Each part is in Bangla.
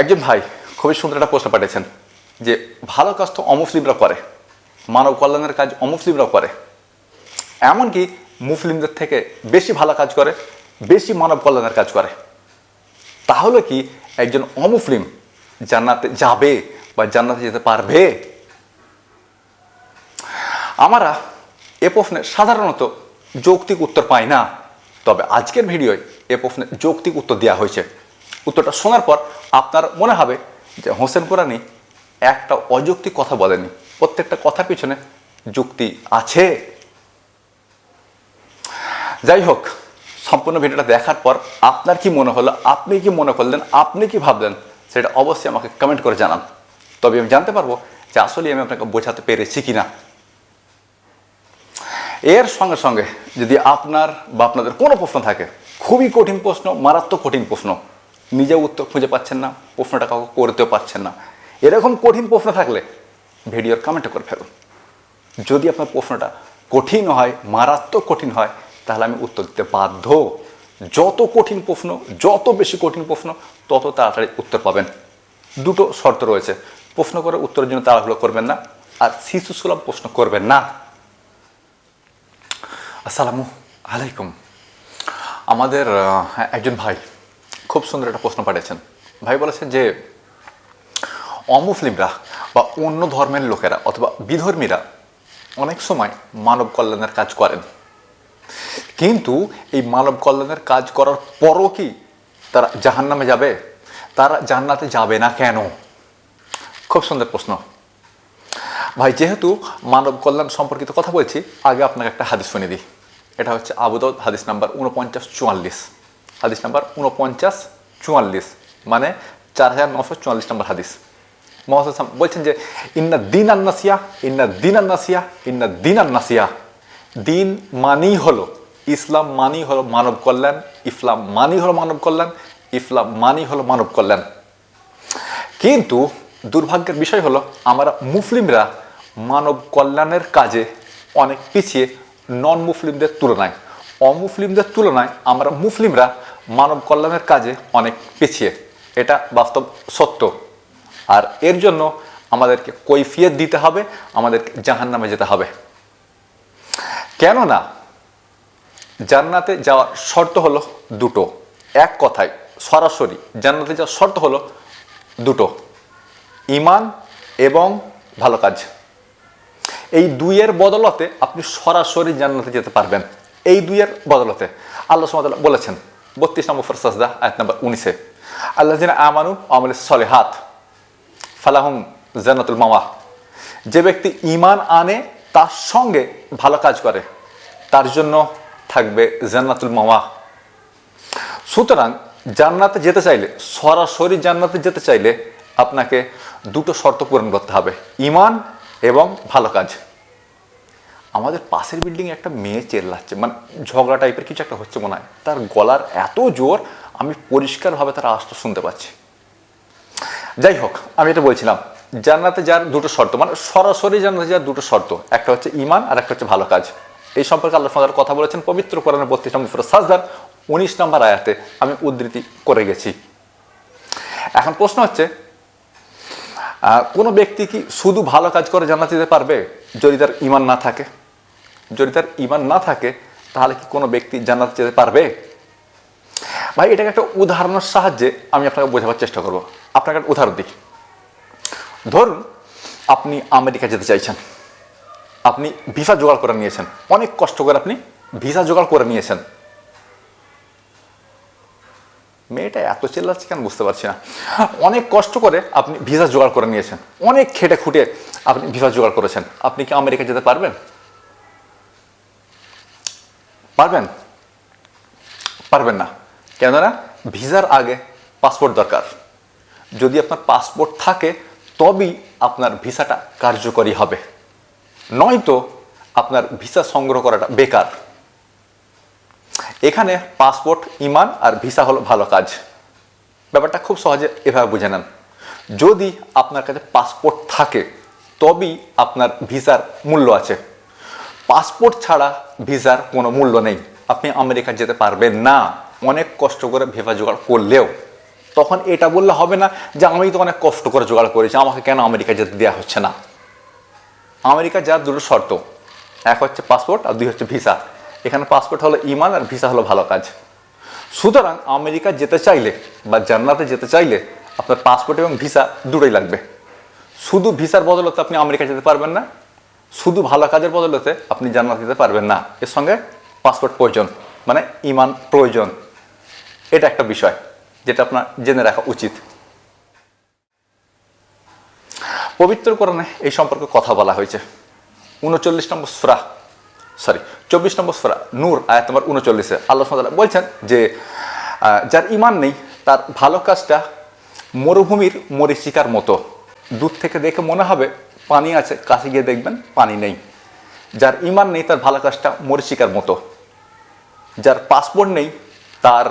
একজন ভাই খুবই সুন্দর একটা প্রশ্ন পাঠিয়েছেন যে, ভালো কাজ তো অমুসলিমরা করে, মানব কল্যাণের কাজ অমুসলিমরা করে। এমনকি মুসলিমদের থেকে বেশি ভালো কাজ করে, বেশি মানব কল্যাণের কাজ করে। তাহলে কি একজন অমুসলিম জান্নাতে যাবে বা জান্নাতে যেতে পারবে? আমরা এ প্রশ্নে সাধারণত যৌক্তিক উত্তর পাই না। তবে আজকের ভিডিওয় এ প্রশ্নে যৌক্তিক উত্তর দেওয়া হয়েছে। উত্তরটা শোনার পর আপনার মনে হবে যে হোসেন কোরআনি একটা অযৌক্তিক কথা বলেনি। প্রত্যেকটা কথার পিছনে যুক্তি আছে। যাই হোক, সম্পূর্ণ ভিডিওটা দেখার পর আপনার কি মনে হলো, আপনি কি মনে করলেন, আপনি কি ভাবলেন, সেটা অবশ্যই আমাকে কমেন্ট করে জানান। তবে আমি জানতে পারব যে আসলে আমি আপনাকে বোঝাতে পেরেছি কি না এর সঙ্গে সঙ্গে যদি আপনার বা আপনাদের কোনো প্রশ্ন থাকে, খুবই কঠিন প্রশ্ন, মারাত্মক কঠিন প্রশ্ন নিজে উত্তর খুঁজে পাচ্ছেন না, প্রশ্নটা কাউকে করতেও পারছেন না। এরকম কঠিন প্রশ্ন থাকলে ভিডিওর কমেন্টে করে ফেলুন। যদি আপনার প্রশ্নটা কঠিন হয়, মারাত্মক কঠিন হয়, তাহলে আমি উত্তর দিতে বাধ্য। যত কঠিন প্রশ্ন, যত বেশি কঠিন প্রশ্ন, তত তাড়াতাড়ি উত্তর পাবেন। দুটো শর্ত রয়েছে। প্রশ্ন করে উত্তরের জন্য তাড়াহুড়ো করবেন না, আর শিশু সুলভ প্রশ্ন করবেন না। আসসালামু আলাইকুম। আমাদের একজন ভাই খুব সুন্দর একটা প্রশ্ন পাঠিয়েছেন। ভাই বলেছেন যে, অমুসলিমরা বা অন্য ধর্মের লোকেরা অথবা বিধর্মীরা অনেক সময় মানব কল্যাণের কাজ করেন। কিন্তু এই মানব কল্যাণের কাজ করার পরও কি তারা জাহান্নামে যাবে? তারা জান্নাতে যাবে না কেন? খুব সুন্দর প্রশ্ন। ভাই, যেহেতু মানব কল্যাণ সম্পর্কিত কথা বলছি, আগে আপনাকে একটা হাদিস শুনে দিই। এটা হচ্ছে আবুদাউদ হাদিস নাম্বার উনপঞ্চাশ চুয়াল্লিশ। হাদিস নাম্বার উনপঞ্চাশ চুয়াল্লিশ মানে চার হাজার নশো চুয়াল্লিশ নম্বর হাদিস। মোহাম্মদ বলছেন যে, ইন্না দিন আন্নাসিয়া ইন্না দিন আন্নাসিয়া ইন্না দিন আন্নাসিয়া দিন মানেই হলো, ইসলাম মানেই হলো মানব কল্যাণ, ইসলাম মানেই হলো মানব কল্যাণ, ইসলাম মানেই হলো মানব কল্যাণ। কিন্তু দুর্ভাগ্যের বিষয় হলো, আমরা মুসলিমরা মানব কল্যাণের কাজে অনেক পিছিয়ে নন মুসলিমদের তুলনায়। অমুসলিমদের তুলনায় আমরা মুসলিমরা মানব কল্যাণের কাজে অনেক পিছিয়ে। এটা বাস্তব সত্য। আর এর জন্য আমাদেরকে কৈফিয়ত দিতে হবে, আমাদেরকে জাহান নামে যেতে হবে। কেননা, জান্নাতে যাওয়ার শর্ত হলো দুটো। এক কথায়, সরাসরি জান্নাতে যাওয়ার শর্ত হলো দুটো। ইমান এবং ভালো কাজ। এই দুইয়ের বদলতে আপনি সরাসরি জান্নাতে যেতে পারবেন। এই দুইয়ের বদলতে। আল্লাহ সুমতাল্লাহ বলেছেন বত্রিশ নম্বর ফরসাজদা আয়াত নম্বর উনিশে। আল্লাহ জিনা আমানু আমল সলে হাত ফালাহুম জান্নাতুল মামা যে ব্যক্তি ইমান আনে, তার সঙ্গে ভালো কাজ করে, তার জন্য থাকবে জান্নাতুল মামা সুতরাং জান্নাতে যেতে চাইলে, সরাসরি জান্নাতে যেতে চাইলে আপনাকে দুটো শর্ত পূরণ করতে হবে ইমান এবং ভালো কাজ। আমাদের পাশের বিল্ডিংয়ে একটা মেয়ে চেল্লাচ্ছে মানে ঝগড়া টাইপের কিছু একটা হচ্ছে মনে হয়। তার গলার এত জোর, আমি পরিষ্কারভাবে তার আওয়াজটা শুনতে পাচ্ছি। যাই হোক, আমি এটা বলছিলাম, জান্নাতে যার দুটো শর্ত মানে সরাসরি জান্নাতে যার দুটো শর্ত, একটা হচ্ছে ইমান আর একটা হচ্ছে ভালো কাজ। এই সম্পর্কে আল্লাহ কথা বলেছেন, পবিত্র কোরআনের বত্রিশ নম্বর সাজদার, উনিশ নম্বর আয়াতে আমি উদ্ধৃতি করে গেছি। এখন প্রশ্ন হচ্ছে কোনো ব্যক্তি কি শুধু ভালো কাজ করে জান্নাতে যেতে পারবে যদি তার ইমান না থাকে? যদি তার ইমান না থাকে, তাহলে কি কোনো ব্যক্তি জান্নাতে যেতে পারবে? ভাই, এটাকে একটা উদাহরণের সাহায্যে আমি আপনাকে বোঝাবার চেষ্টা করব। আপনাকে একটা উদাহরণ দিই। ধরুন, আপনি আমেরিকা যেতে চাইছেন। আপনি ভিসা জোগাড় করে নিয়েছেন। অনেক কষ্ট করে আপনি ভিসা জোগাড় করে নিয়েছেন। মেয়েটা এত চেল্লাচ্ছে কেন বুঝতে পারছি না। অনেক কষ্ট করে আপনি ভিসা জোগাড় করে নিয়েছেন। অনেক খেটে খুঁটে আপনি ভিসা জোগাড় করেছেন। আপনি কি আমেরিকা যেতে পারবেন? পারবেন? পারবেন না। কেননা ভিসার আগে পাসপোর্ট দরকার। যদি আপনার পাসপোর্ট থাকে, তবেই আপনার ভিসাটা কার্যকরী হবে। নয়তো আপনার ভিসা সংগ্রহ করাটা বেকার। এখানে পাসপোর্ট, ইমান আর ভিসা হলো ভালো কাজ। ব্যাপারটা খুব সহজে এভাবে বুঝে নেন। যদি আপনার কাছে পাসপোর্ট থাকে, তবেই আপনার ভিসার মূল্য আছে। পাসপোর্ট ছাড়া ভিসার কোনো মূল্য নেই। আপনি আমেরিকা যেতে পারবেন না। অনেক কষ্ট করে ভিসা জোগাড় করলেও। তখন এটা বললে হবে না যে, আমি তো অনেক কষ্ট করে জোগাড় করেছি। আমাকে কেন আমেরিকা যেতে দেওয়া হচ্ছে না? আমেরিকা যাওয়ার দুটো শর্ত। এক হচ্ছে পাসপোর্ট আর দুই হচ্ছে ভিসা। এখানে পাসপোর্ট হলো ইমান আর ভিসা হলো ভালো কাজ। সুতরাং আমেরিকা যেতে চাইলে বা জান্নাতে যেতে চাইলে আপনার পাসপোর্ট এবং ভিসা দুটোই লাগবে। শুধু ভিসার বদলতে আপনি আমেরিকা যেতে পারবেন না, শুধু ভালো কাজের বদলতে আপনি জান্নাত যেতে পারবেন না। এর সঙ্গে পাসপোর্ট প্রয়োজন মানে ইমান প্রয়োজন। এটা একটা বিষয় যেটা আপনার জেনে রাখা উচিত। পবিত্র কোরআনে এই সম্পর্কে কথা বলা হয়েছে। উনচল্লিশ নম্বর সুরা সরি চব্বিশ নম্বর সুরা নূর, আয়াত নম্বর উনচল্লিশে আল্লাহ সাল্লাহ বলছেন যে যার ইমান নেই, তার ভালো কাজটা মরুভূমির মরিচিকার মতো। দূর থেকে দেখে মনে হবে পানি আছে, কাছে গিয়ে দেখবেন পানি নেই। যার ইমান নেই, তার ভালো কাজটা মরিচিকার মতো। যার পাসপোর্ট নেই, তার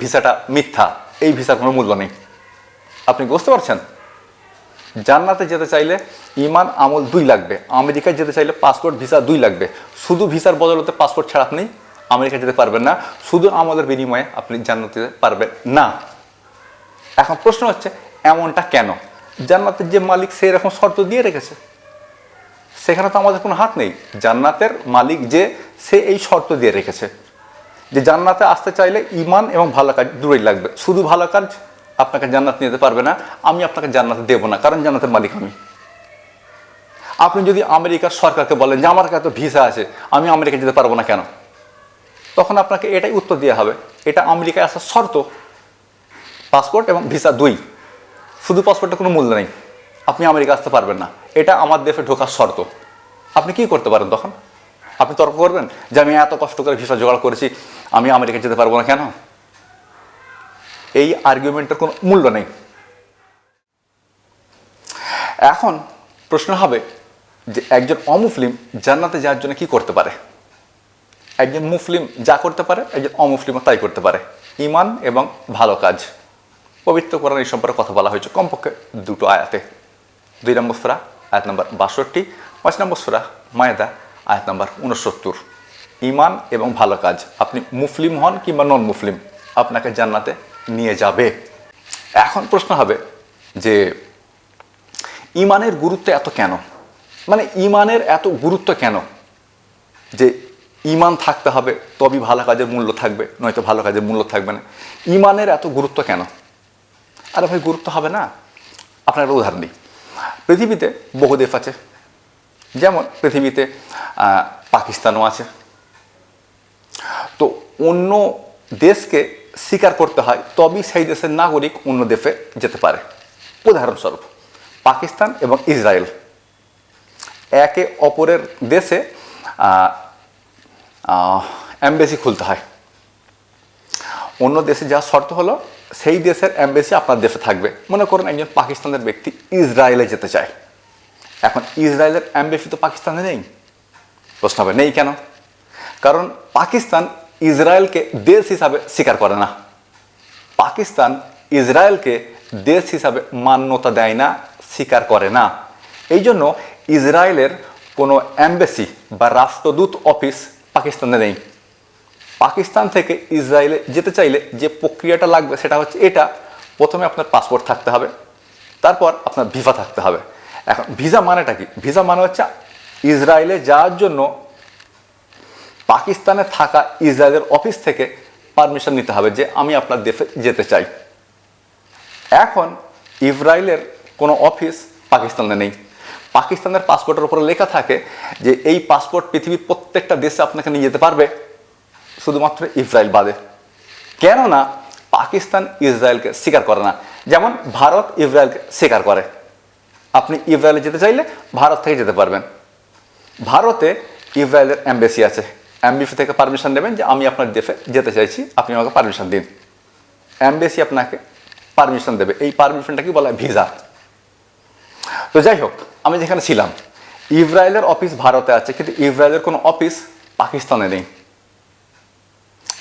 ভিসাটা মিথ্যা। এই ভিসার কোনো মূল্য নেই। আপনি বুঝতে পারছেন? জান্নাতে যেতে চাইলে ইমান, আমল দুই লাগবে। আমেরিকায় যেতে চাইলে পাসপোর্ট, ভিসা দুই লাগবে। শুধু ভিসার বদলতে পাসপোর্ট ছাড়া আপনি আমেরিকা যেতে পারবেন না। শুধু আমলের বিনিময়ে আপনি জান্নাতে পারবেন না। এখন প্রশ্ন হচ্ছে, এমনটা কেন? জান্নাতের যে মালিক সেই রকম শর্ত দিয়ে রেখেছে। সেখানে তো আমাদের কোনো হাত নেই। জান্নাতের মালিক যে, সে এই শর্ত দিয়ে রেখেছে। যে জান্নাতে আসতে চাইলে ইমান এবং ভালো কাজ দূরেই লাগবে। শুধু ভালো কাজ আপনাকে জান্নাত নিতে পারবে না, আমি আপনাকে জান্নাতে দেবো না, কারণ জান্নাতের মালিক আমি। আপনি যদি আমেরিকার সরকারকে বলেন যে আমার কাছে ভিসা আছে, আমি আমেরিকা যেতে পারব না কেন? তখন আপনাকে এটাই উত্তর দেওয়া হবে, এটা আমেরিকায় আসার শর্ত, পাসপোর্ট এবং ভিসা দুই। শুধু পাসপোর্টের কোনো মূল্য নেই, আপনি আমেরিকা আসতে পারবেন না, এটা আমার দেশে ঢোকার শর্ত। আপনি কি করতে পারেন তখন? আপনি তর্ক করবেন যে আমি এত কষ্ট করে ভিসা জোগাড় করেছি, আমি আমেরিকা যেতে পারব না কেন? এই আর্গুমেন্টের কোনো মূল্য নেই। এখন প্রশ্ন হবে যে একজন অমুসলিম জান্নাতে যাওয়ার জন্য কি করতে পারে? একজন মুসলিম যা করতে পারে, একজন অমুসলিমও তাই করতে পারে। ইমান এবং ভালো কাজ। পবিত্র কোরআন এই সম্পর্কে কথা বলা হয়েছে কমপক্ষে দুটো আয়াতে। দুই নম্বর সুরা, আয়াত নম্বর বাষট্টি, পাঁচ নম্বর সুরা, মায়েদা, আয়াত নম্বর উনসত্তর ইমান এবং ভালো কাজ। আপনি মুসলিম হন কিংবা নন মুসলিম আপনাকে জান্নাতে নিয়ে যাবে। এখন প্রশ্ন হবে যে, ইমানের গুরুত্ব এত কেন? মানে ইমানের এত গুরুত্ব কেন? যে ইমান থাকতে হবে, তবেই ভালো কাজের মূল্য থাকবে, নয়তো ভালো কাজের মূল্য থাকবে না। ইমানের এত গুরুত্ব কেন? আরে ভাই, গুরুত্ব হবে না। আপনার একটা উদাহরণ দিই। পৃথিবীতে বহু দেশ আছে। যেমন পৃথিবীতে পাকিস্তানও আছে। তো অন্য দেশকে স্বীকার করতে হয়, তবেই সেই দেশের নাগরিক অন্য দেশে যেতে পারে। উদাহরণস্বরূপ, পাকিস্তান এবং ইসরায়েল। একে অপরের দেশে অ্যাম্বাসি খুলতে হয়। অন্য দেশে যা শর্ত হলো, সেই দেশের অ্যাম্বাসি আপনার দেশে থাকবে। মনে করুন একজন পাকিস্তানের ব্যক্তি ইসরায়েলে যেতে চায়। এখন ইসরায়েলের অ্যাম্বাসি তো পাকিস্তানে নেই। প্রশ্ন হবে, নেই কেন? কারণ পাকিস্তান ইসরায়েলকে দেশ হিসাবে স্বীকার করে না। পাকিস্তান ইসরায়েলকে দেশ হিসাবে মান্যতা দেয় না, স্বীকার করে না। এই জন্য ইসরায়েলের কোনো অ্যাম্বাসি বা রাষ্ট্রদূত অফিস পাকিস্তানে নেই। পাকিস্তান থেকে ইসরায়েলে যেতে চাইলে যে প্রক্রিয়াটা লাগবে সেটা হচ্ছে এটা। প্রথমে আপনার পাসপোর্ট থাকতে হবে, তারপর আপনার ভিসা থাকতে হবে। এখন ভিসা মানেটা কি? ভিসা মানে হচ্ছে ইসরায়েলে যাওয়ার জন্য পাকিস্তানে থাকা ইসরায়েলের অফিস থেকে পারমিশন নিতে হবে যে আমি আপনার দেশে যেতে চাই। এখন ইসরায়েলের কোনো অফিস পাকিস্তানে নেই। পাকিস্তানের পাসপোর্টের উপরে লেখা থাকে যে এই পাসপোর্ট পৃথিবীর প্রত্যেকটা দেশে আপনাকে নিয়ে যেতে পারবে, শুধুমাত্র ইসরায়েল বাদে। কেননা পাকিস্তান ইসরায়েলকে স্বীকার করে না। যেমন ভারত ইসরায়েলকে স্বীকার করে। আপনি ইসরায়েলে যেতে চাইলে ভারত থেকে যেতে পারবেন। ভারতে ইসরায়েলের অ্যাম্বাসি আছে। অ্যাম্বাসি থেকে পারমিশন নেবেন যে আমি আপনার দেশে যেতে চাইছি। আপনি আমাকে পারমিশন দিন। অ্যাম্বাসি আপনাকে পারমিশন দেবে। এই পারমিশনটা কি বলা? হয় ভিসা তো যাই হোক, আমি যেখানে ছিলাম, ইসরায়েলের অফিস ভারতে আছে, কিন্তু ইসরায়েলের কোনো অফিস পাকিস্তানে নেই।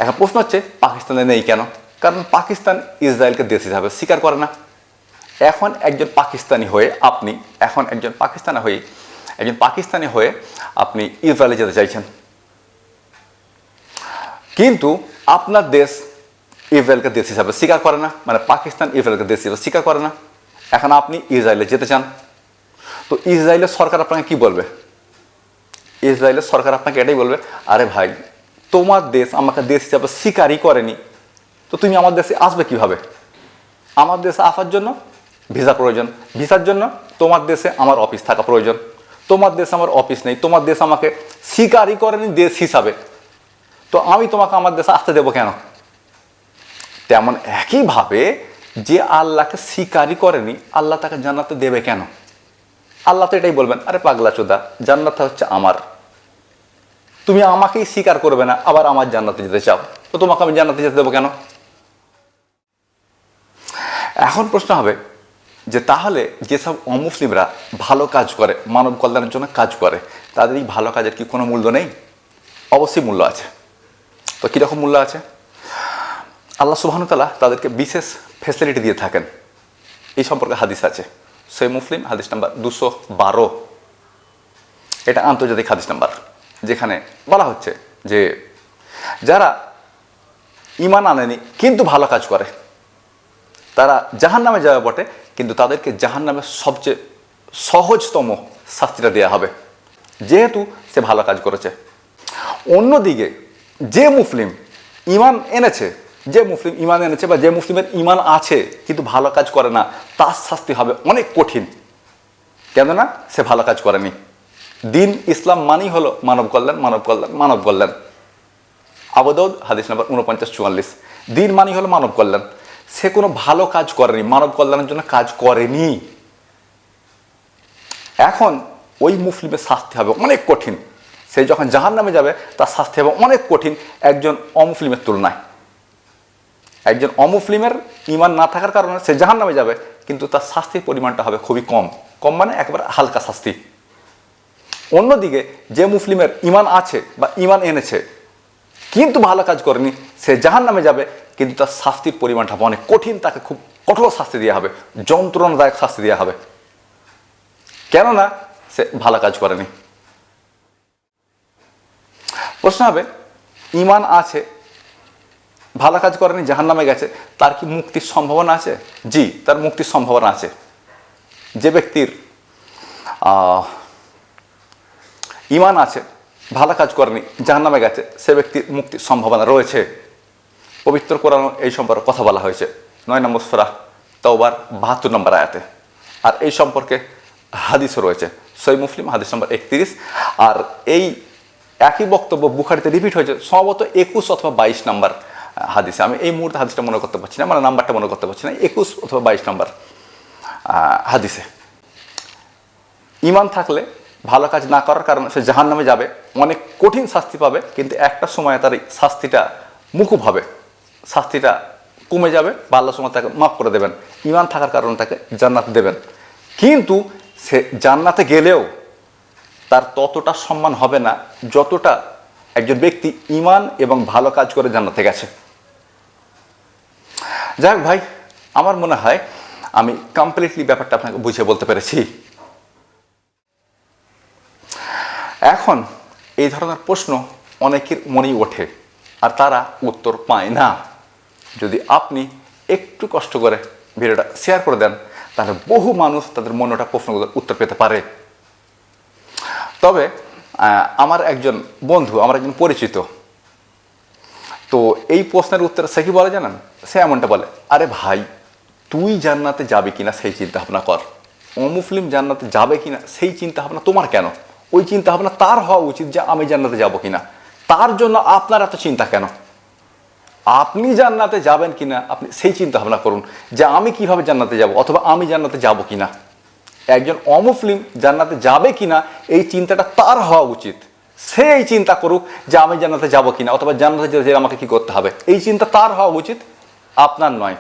এখন প্রশ্ন হচ্ছে, পাকিস্তানে নেই কেন? কারণ পাকিস্তান ইসরায়েলকে দেশ হিসাবে স্বীকার করে না। এখন একজন পাকিস্তানি হয়ে আপনি, এখন একজন পাকিস্তানি হয়ে, একজন পাকিস্তানি হয়ে আপনি ইসরায়েলে যেতে চাইছেন। কিন্তু আপনার দেশ ইসরায়েলকে দেশ হিসাবে স্বীকার করে না মানে পাকিস্তান ইসরায়েলকে দেশ হিসাবে স্বীকার করে না। এখন আপনি ইসরায়েলে যেতে চান। তো ইসরায়েলের সরকার আপনাকে কি বলবে? ইসরায়েলের সরকার আপনাকে এটাই বলবে, আরে ভাই, তোমার দেশ আমাকে দেশ হিসাবে স্বীকারই করেনি। তো তুমি আমার দেশে আসবে কীভাবে? আমার দেশে আসার জন্য ভিসা প্রয়োজন। ভিসার জন্য তোমার দেশে আমার অফিস থাকা প্রয়োজন। তোমার দেশে আমার অফিস নেই। তোমার দেশ আমাকে স্বীকারই করেনি দেশ হিসাবে। তো আমি তোমাকে আমার দেশে আসতে দেবো কেন? তেমন একইভাবে যে আল্লাহকে স্বীকারই করেনি, আল্লাহ তাকে জান্নাতে দেবে কেন? আল্লাহ তো এটাই বলবেন, আরে পাগলা চোদা, জান্নাত হচ্ছে আমার। তুমি আমাকেই স্বীকার করবে না, আবার আমার জান্নাতে যেতে চাও। তো তোমাকে আমি জান্নাতে যেতে দেবো কেন? এখন প্রশ্ন হবে যে তাহলে যেসব অমুসলিমরা ভালো কাজ করে, মানব কল্যাণের জন্য কাজ করে, তাদের এই ভালো কাজের কি কোনো মূল্য নেই? অবশ্যই মূল্য আছে। তো কীরকম মূল্য আছে? আল্লাহ সুবাহতালা তাদেরকে বিশেষ ফেসিলিটি দিয়ে থাকেন। এই সম্পর্কে হাদিস আছে। সেই মুসলিম, হাদিস নাম্বার দুশো বারো। এটা আন্তর্জাতিক হাদিস নাম্বার, যেখানে বলা হচ্ছে যে যারা ইমান আনেনি, কিন্তু ভালো কাজ করে, তারা জাহান নামে যাবে বটে, কিন্তু তাদেরকে জাহান নামে সবচেয়ে সহজতম শাস্তিটা দেওয়া হবে। যেহেতু সে ভালো কাজ করেছে। অন্যদিকে যে মুসলিম ইমান এনেছে, যে মুসলিম ইমান এনেছে বা যে মুসলিমের ইমান আছে, কিন্তু ভালো কাজ করে না, তার শাস্তি হবে অনেক কঠিন। কেননা সে ভালো কাজ করেনি। দিন ইসলাম মানেই হলো মানব কল্যাণ মানব কল্যাণ মানব কল্যাণ। আবদৌদ হাদিস নাম্বার উনপঞ্চাশ চুয়াল্লিশ। দিন মানি হলো মানব কল্যাণ। সে কোনো ভালো কাজ করেনি, মানব কল্যাণের জন্য কাজ করেনি। এখন ওই মুসলিমের শাস্তি হবে অনেক কঠিন। সে যখন জাহান নামে যাবে, তার শাস্তি হবে অনেক কঠিন একজন অমুসলিমের তুলনায়। একজন অমুসলিমের ইমান না থাকার কারণে সে জাহান নামে যাবে, কিন্তু তার শাস্তির পরিমাণটা হবে খুবই কম। কম মানে একেবারে হালকা শাস্তি। অন্যদিকে, যে মুসলিমের ইমান আছে বা ইমান এনেছে, কিন্তু ভালো কাজ করেনি, সে জাহান নামে যাবে, কিন্তু তার শাস্তির পরিমাণটা হবে অনেক কঠিন, তাকে খুব কঠোর শাস্তি দেওয়া হবে, যন্ত্রণাদায়ক শাস্তি দেওয়া হবে। কেননা, সে ভালো কাজ করেনি। প্রশ্ন হবে ইমান আছে, ভালো কাজ করেনি জাহান নামে গেছে, তার কি মুক্তির সম্ভাবনা আছে? জি, তার মুক্তির সম্ভাবনা আছে। যে ব্যক্তির ইমান আছে, ভালো কাজ করেনি জাহান নামে গেছে, সে ব্যক্তির মুক্তির সম্ভাবনা রয়েছে। পবিত্র কোরআন এই সম্পর্কে কথা বলা হয়েছে। নয় নম্বর সুরা তওবার, বাহাত্তর নম্বর আয়াতে। আর এই সম্পর্কে হাদিসও রয়েছে। সই মুসলিম, হাদিস নম্বর একত্রিশ। আর এই একই বক্তব্য বুখারিতে রিপিট হয়েছে সম্ভবত একুশ অথবা বাইশ নম্বর হাদিসে। আমি এই মুহূর্তে হাদিসটা মনে করতে পারছি না মানে নাম্বারটা মনে করতে পারছি না, একুশ অথবা বাইশ নাম্বার হাদিসে। ইমান থাকলে ভালো কাজ না করার কারণে সে জাহান নামে যাবে, অনেক কঠিন শাস্তি পাবে, কিন্তু একটা সময় তার এই শাস্তিটা মুকুব হবে, শাস্তিটা কমে যাবে বা আল্লাহ সময় তাকে মাফ করে দেবেন। ইমান থাকার কারণে তাকে জান্নাত দেবেন। কিন্তু সে জান্নাতে গেলেও তার ততটা সম্মান হবে না যতটা একজন ব্যক্তি ইমান এবং ভালো কাজ করে জানাতে গেছে। যাক ভাই, আমার মনে হয় আমি কমপ্লিটলি ব্যাপারটা আপনাকে বুঝিয়ে বলতে পেরেছি। এখন এই ধরনের প্রশ্ন অনেকের মনেই ওঠে, আর তারা উত্তর পায় না। যদি আপনি একটু কষ্ট করে ভিডিওটা শেয়ার করে দেন, তাহলে বহু মানুষ তাদের মনে ওঠা প্রশ্নগুলোর উত্তর পেতে পারে। তবে আমার একজন বন্ধু, আমার একজন পরিচিত, তো এই প্রশ্নের উত্তর সে কি বলে জানেন? সে এমনটা বলে, আরে ভাই, তুই জান্নাতে যাবে কিনা সেই চিন্তা ভাবনা কর অমুসলিম জান্নাতে যাবে কিনা সেই চিন্তা ভাবনা তোমার কেন? ওই চিন্তা ভাবনা তার হওয়া উচিত যে আমি জান্নাতে যাব কিনা। তার জন্য আপনার এত চিন্তা কেন? আপনি জান্নাতে যাবেন কিনা? আপনি সেই চিন্তা ভাবনা করুন যে আমি কীভাবে জান্নাতে যাব অথবা আমি জান্নাতে যাব কিনা। একজন অমুসলিম জান্নাতে যাবে কি না এই চিন্তাটা তার হওয়া উচিত। সে এই চিন্তা করুক যে আমি জান্নাতে যাব কিনা, অথবা জান্নাতে যেতে আমাকে কি করতে হবে। এই চিন্তা তার হওয়া উচিত, আপনার নয়।